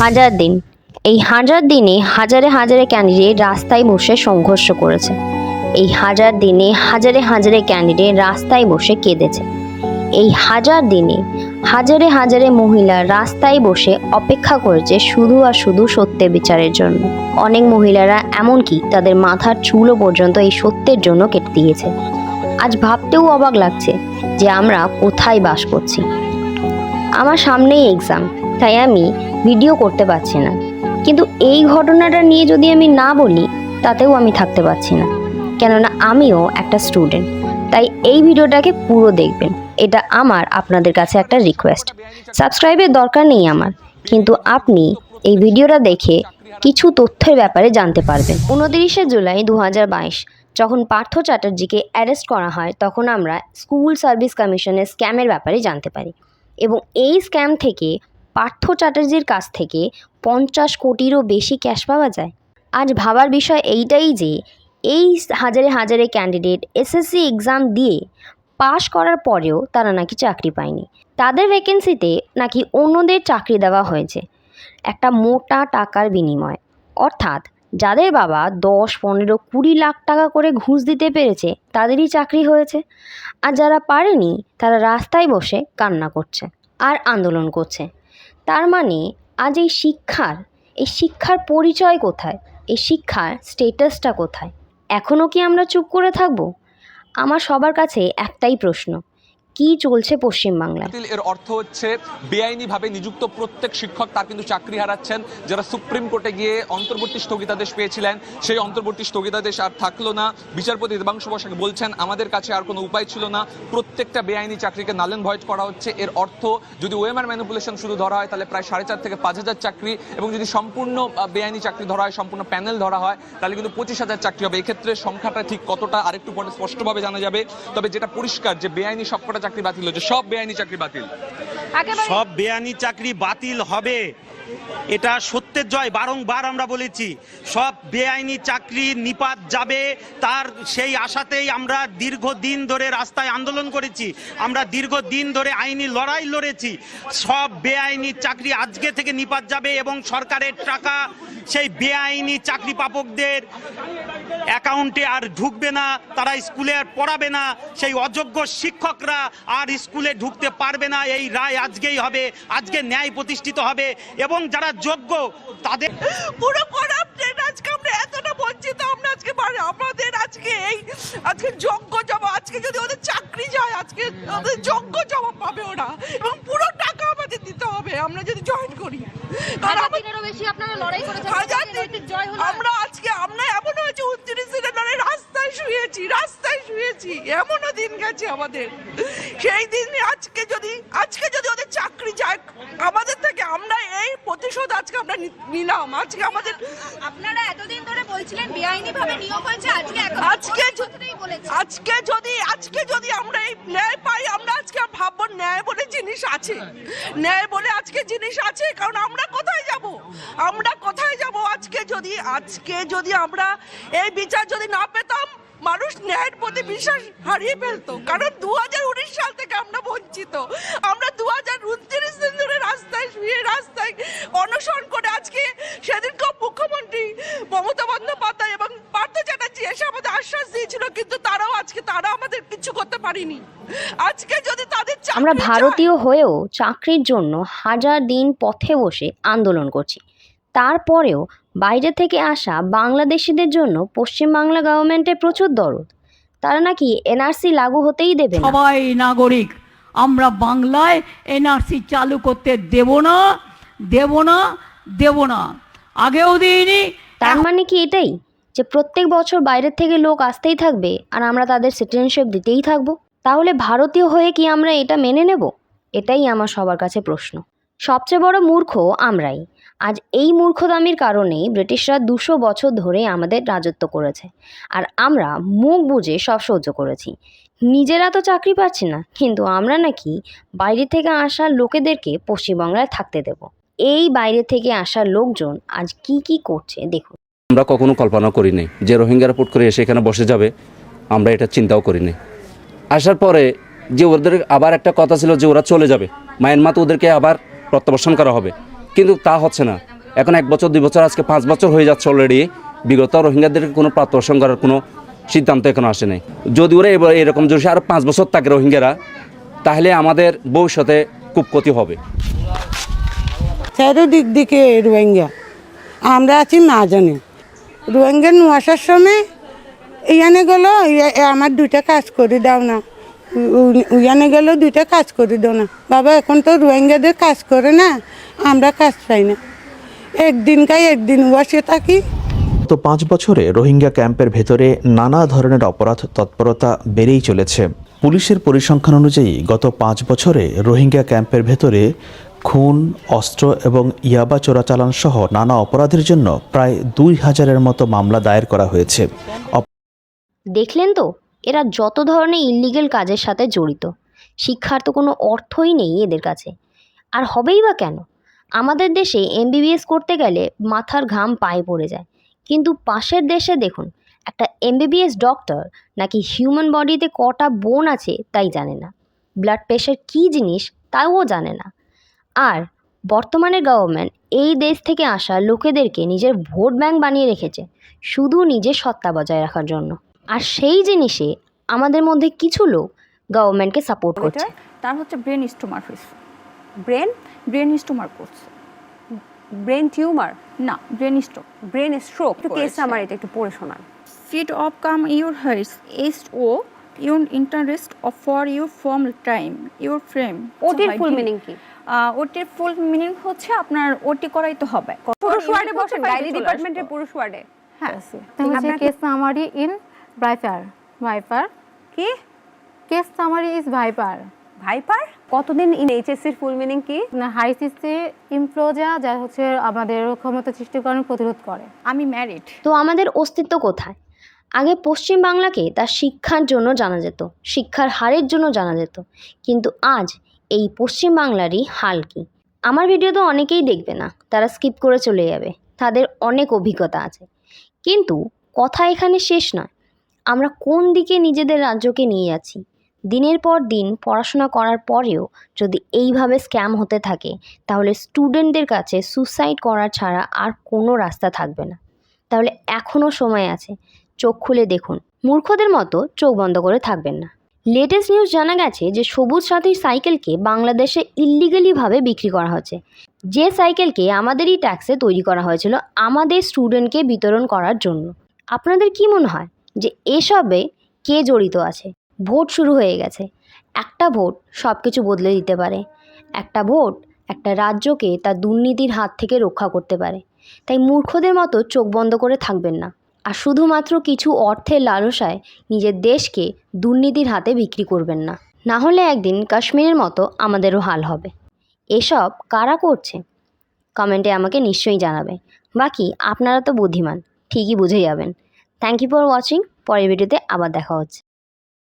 হাজার দিন। এই হাজার দিনে হাজারে হাজারে ক্যান্ডিডেট রাস্তায় বসে সংঘর্ষ করেছে। এই হাজার দিনে হাজারে হাজারে ক্যান্ডিডেট রাস্তায় বসে কেঁদেছে। এই হাজার দিনে হাজারে হাজারে মহিলা রাস্তায় বসে অপেক্ষা করেছে শুধু আর শুধু সত্যের বিচারের জন্য। অনেক মহিলারা এমনকি তাদের মাথার চুলও পর্যন্ত এই সত্যের জন্য কেটে দিয়েছে। আজ ভাবতেও অবাক লাগছে যে আমরা কোথায় বাস করছি। আমার সামনেই এক্সাম তাই আমি ভিডিও করতে পারছি না। কিন্তু এই ঘটনাটা নিয়ে যদি আমি না বলি, তাতেও আমি থাকতে পারছি না। কেননা আমিও একটা স্টুডেন্ট তাই এই ভিডিওটাকে পুরো দেখবেন। এটা আমার, আপনাদের কাছে একটা রিকোয়েস্ট সাবস্ক্রাইবের দরকার নেই আমার, কিন্তু আপনি এই ভিডিওটা দেখে কিছু তথ্যের ব্যাপারে জানতে পারবেন। উনতিরিশে জুলাই দু হাজার বাইশ, যখন পার্থ চ্যাটার্জিকে অ্যারেস্ট করা হয়, তখন আমরা স্কুল সার্ভিস কমিশনের স্ক্যামের ব্যাপারে জানতে পারি। এবং এই স্ক্যাম থেকে পার্থ চ্যাটার্জির কাছ থেকে পঞ্চাশ কোটিরও বেশি ক্যাশ পাওয়া যায়? আজ ভাবার বিষয় এইটাই যে, এই হাজারে হাজারে ক্যান্ডিডেট এসএসসি এক্সাম দিয়ে পাশ করার পরেও তারা নাকি চাকরি পায়নি। তাদের ভ্যাকেন্সিতে নাকি অন্যদের চাকরি দেওয়া হয়েছে। একটা মোটা টাকার বিনিময়। অর্থাৎ যাদের বাবা দশ, পনেরো, কুড়ি লাখ টাকা করে ঘুষ দিতে পেরেছে, তাদেরই চাকরি হয়েছে। আর যারা পারেনি, তারা রাস্তায় বসে কান্না করছে আর আন্দোলন করছে। তার মানে আজ এই শিক্ষার এই শিক্ষার পরিচয় কোথায়? এই শিক্ষার স্টেটাসটা কোথায়? এখনও কি আমরা চুপ করে থাকব? আমার সবার কাছে একটাই প্রশ্ন। কি চলছে পশ্চিমবাংলায়? এর অর্থ হচ্ছে বেআইনিভাবে নিযুক্ত প্রত্যেক শিক্ষক তার কিন্তু চাকরি হারাচ্ছেন। যারা সুপ্রিম কোর্টে গিয়ে অন্তর্বর্তী স্থগিতাদেশ পেয়েছিলেন, সেই অন্তর্বর্তী স্থগিতাদেশ আর থাকল না। বিচারপতি দেবাংশু বসাক বলছেন, আমাদের কাছে আর কোনো উপায় ছিল না। প্রত্যেকটা বেআইনি চাকরিকে নালেন ভয়েড করা হচ্ছে। এর অর্থ, যদি ওয়েমার ম্যানিপুলেশন শুধু ধরা হয়, তাহলে প্রায় সাড়ে চার থেকে পাঁচ হাজার চাকরি এবং যদি সম্পূর্ণ বেআইনি চাকরি ধরা হয়, সম্পূর্ণ প্যানেল ধরা হয়, তাহলে কিন্তু পঁচিশ হাজার চাকরি হবে। এক্ষেত্রে সংখ্যাটা ঠিক কতটা, আরেকটু পরে স্পষ্টভাবে জানা যাবে। তবে যেটা পরিষ্কার যে বেআইনি সবকটা চাকরি বাতিল হয়েছে সব বেআইনি চাকরি বাতিল। সব বেআইনি চাকরি বাতিল হবে। এটা সত্যের জয় বারংবার আমরা বলেছি সব বেআইনি চাকরি নিপাত যাবে তার সেই আশাতেই আমরা দীর্ঘদিন ধরে রাস্তায় আন্দোলন করেছি আমরা দীর্ঘদিন ধরে আইনি লড়াই লড়েছি। সব বেআইনি চাকরি আজকে থেকে নিপাত যাবে এবং সরকারের টাকা সেই বেআইনি চাকরি পাপকদের অ্যাকাউন্টে আর ঢুকবে না, তারা স্কুলে আর পড়াবে না, সেই অযোগ্য শিক্ষকরা আর স্কুলে ঢুকতে পারবে না, এই রায় আজকেই হবে, আজকে ন্যায় প্রতিষ্ঠিত হবে, এবং যারা যোগ্য, তাদের পুরো আজকে আজকে আমাদের আজকে এই, আজকে যোগ্য জবাব আজকে যদি ওদের চাকরি যায়, আজকে ওদের যোগ্য জবাব পাবে ওরা এবং পুরো টাকা আমাদের দিতে হবে আমরা যদি জয়েন করি কারণ হাজার আমাদের দিনেরও বেশি আপনারা লড়াই করেছেন হাজার আজকে নৈতিক জয় হলো আমরা আজকে আমরা এমন হয়েছে উনত্রিশ দিনের লড়াই রাস্তায় শুয়েছি রাস্তায় শুয়েছি এমনও দিন গেছে আমাদের। সেই দিন আজকে যদি আজকে যদি ওদের চাকরি যায় আমাদের থেকে আমরা এই প্রতিশোধ আজকে আমরা নিলাম। আজকে আমাদের আপনারা এতদিন ধরে বলছিলেন বেআইনি ভাবে নিয়োগ হয়েছে আজকে আজকে আজকে যদি আজকে যদি আমরা এই ন্যায় পাই আমরা আজকে ভাববো ন্যায় বলে জিনিস আছে। ন্যায় বলে আজকে জিনিস আছে কারণ আমরা কোথায় যাব? আমরা কোথায় যাব আজকে যদি আজকে যদি আমরা এই বিচার যদি না পেতাম মানুষ ন্যায়ের প্রতি বিশ্বাস হারিয়ে ফেলতো। কারণ দু হাজার উনিশ সাল থেকে আমরা বঞ্চিত। আমরা দু হাজার উনত্রিশ দিন ধরে রাস্তায় শুয়ে রাস্তায় অনশন করে আজকে সেদিনকে মুখ্যমন্ত্রী মমতা বন্দ্যোপাধ্যায় এবং পার্থ চ্যাটার্জি এসে আমাদের আশ্বাস দিয়েছিল কিন্তু তারাও আজকে তারা আমাদের কিছু করতে পারিনি। আজকে যদি তাদের আমরা ভারতীয় হয়েও চাকরির জন্য হাজার দিন পথে বসে আন্দোলন করছি। তারপরেও বাইরে থেকে আসা বাংলাদেশিদের জন্য পশ্চিমবাংলা গভর্নমেন্টের প্রচুর দরদ। তারা নাকি এনআরসি লাগু হতেই দেবে না। সবাই নাগরিক আমরা বাংলায় এনআরসি চালু করতে দেব না দেব না দেব না। আগেও দিইনি তার মানে কি এটাই? যে প্রত্যেক বছর বাইরের থেকে লোক আসতেই থাকবে আর আমরা তাদের সিটিজেনশিপ দিতেই থাকব। তাহলে ভারতীয় হয়ে কি আমরা এটা মেনে নেব? এটাই আমার সবার কাছে প্রশ্ন। সবচেয়ে বড় মূর্খ আমরাই। আজ এই মূর্খদামির কারণেই ব্রিটিশরা দুশো বছর ধরে আমাদের রাজত্ব করেছে। আর আমরা মুখ বুজে সব সহ্য করেছি। নিজেরা তো চাকরি পাচ্ছি না, কিন্তু আমরা নাকি বাইরে থেকে আসা লোকেদেরকে পশ্চিমবাংলায় থাকতে দেব। এই বাইরে থেকে আসা লোকজন আজ কি কি করছে দেখুন। আমরা কখনো কল্পনা করিনি যে রোহিঙ্গারা রিপোর্ট করে এসে এখানে বসে যাবে। আমরা এটা চিন্তাও করিনি আসার পরে যে ওদের আবার একটা কথা ছিল যে ওরা চলে যাবে। মায়ানমার তো ওদেরকে আবার প্রত্যাবর্তন করা হবে। কিন্তু তা হচ্ছে না। এখন এক বছর, দুই বছর, আজকে পাঁচ বছর হয়ে যাচ্ছে অলরেডি বিগত রোহিঙ্গাদের কোনো প্রত্যাবাসন করার কোনো সিদ্ধান্ত এখনও আসে নাই। যদি ওরা এবার এরকম যদি আরও পাঁচ বছর থাকে রোহিঙ্গারা, তাহলে আমাদের ভবিষ্যতে খুব ক্ষতি হবে। চারিদিক দিকে রোহিঙ্গা। আমরা আছি না জানি। রোহিঙ্গা নিয়ে সময় ইয়ানে গেলো আমার দুইটা কাজ করে দাও না। উ- উ- ইয়ানে গেল দুইটা কাজ করে দাও না। বাবা এখন তো রোহিঙ্গাদের কাজ করে না আমরা কাজ পাই না। একদিন খাই একদিন বসে থাকি। গত পাঁচ বছরে রোহিঙ্গা ক্যাম্পের ভেতরে নানা ধরনের অপরাধ তৎপরতা বেড়েই চলেছে। পুলিশের পরিসংখ্যান অনুযায়ী গত পাঁচ বছরে রোহিঙ্গা ক্যাম্পের ভেতরে খুন অস্ত্র এবং ইয়াবা চোরাচালান সহ নানা অপরাধের জন্য প্রায় দুই হাজারের মতো মামলা দায়ের করা হয়েছে। দেখলেন তো? এরা যত ধরনের ইলিগেল কাজের সাথে জড়িত, শিক্ষার তো কোনো অর্থই নেই এদের কাছে। আর হবেই বা কেন? আমাদের দেশে এমবিবিএস করতে গেলে মাথার ঘাম পায়ে পড়ে যায়। কিন্তু পাশের দেশে দেখুন, একটা এমবিবিএস ডক্টর নাকি হিউম্যান বডিতে কটা বোন আছে তাই জানে না। ব্লাড প্রেশার কী জিনিস তাও জানে না। আর বর্তমানে গভর্নমেন্ট এই দেশ থেকে আসা লোকেদেরকে নিজের ভোট ব্যাংক বানিয়ে রেখেছে, শুধু নিজের সত্তা বজায় রাখার জন্য। আর সেই জিনিসে আমাদের মধ্যে কিছু লোক গভর্নমেন্টকে সাপোর্ট করছে। তার হচ্ছে ব্রেন স্টোমার হয়েছে ব্রেন ব্রেন স্টোমার করছে। ব্রেন টিউমার না ব্রেন স্ট্রোক ব্রেন স্ট্রোক একটু কেস আমার এটা একটু পড়ে শোনান। Fit of come your hers est o your interest of for your form time your frame ওটির full meaning কি? ওটির ফুল মিনিং হচ্ছে আপনার ওটি করাই তো হবে। পুরুষ ওয়ার্ডে গাইনি চলে ডিপার্টমেন্টের পুরুষ ওয়ার্ডে হ্যাঁ। Case summary in viper viper কি? Case summary is viper viper কতদিন ইন এইচএসসির ফুল মিনিং কি? হাই সিস্টে ইমপ্লোজা যা হচ্ছে আমাদের ক্ষমতা সৃষ্টিকরণ প্রতিরোধ করে। আমি ম্যারিড তো আমাদের অস্তিত্ব কোথায়? আগে পশ্চিম বাংলাকে তার শিক্ষার জন্য জানা যেত শিক্ষার হারের জন্য জানা যেত। কিন্তু আজ এই পশ্চিম বাংলারই হাল কি? আমার ভিডিও তো অনেকেই দেখবে না তারা স্কিপ করে চলে যাবে। তাদের অনেক অভিজ্ঞতা আছে। কিন্তু কথা এখানে শেষ নয়। আমরা কোন দিকে নিজেদের রাজ্যকে নিয়ে যাচ্ছি? দিনের পর দিন পড়াশোনা করার পরেও যদি এইভাবে স্ক্যাম হতে থাকে, তাহলে স্টুডেন্টদের কাছে সুসাইড করা ছাড়া আর কোনো রাস্তা থাকবে না। তাহলে এখনও সময় আছে, চোখ খুলে দেখুন। মূর্খদের মতো চোখ বন্ধ করে থাকবেন না। লেটেস্ট নিউজ জানা গেছে যে সবুজ সাথীর সাইকেলকে বাংলাদেশে ইল্লিগালিভাবে বিক্রি করা হচ্ছে। যে সাইকেলকে আমাদেরই ট্যাক্সে তৈরি করা হয়েছিল, আমাদের স্টুডেন্টকে বিতরণ করার জন্য। আপনাদের কি মনে হয়? যে এসবে কে জড়িত আছে? ভোট শুরু হয়ে গেছে। একটা ভোট সব কিছু বদলে দিতে পারে। একটা ভোট একটা রাজ্যকে তার দুর্নীতির হাত থেকে রক্ষা করতে পারে। তাই মূর্খদের মতো চোখ বন্ধ করে থাকবেন না। আর শুধুমাত্র কিছু অর্থের লালসায় নিজের দেশকে দুর্নীতির হাতে বিক্রি করবেন না। না হলে একদিন কাশ্মীরের মতো আমাদেরও হাল হবে। এসব কারা করছে? কমেন্টে আমাকে নিশ্চয়ই জানাবে বাকি আপনারা তো বুদ্ধিমান, ঠিকই বুঝে যাবেন। থ্যাংক ইউ ফর ওয়াচিং পরের ভিডিওতে আবার দেখা হচ্ছে।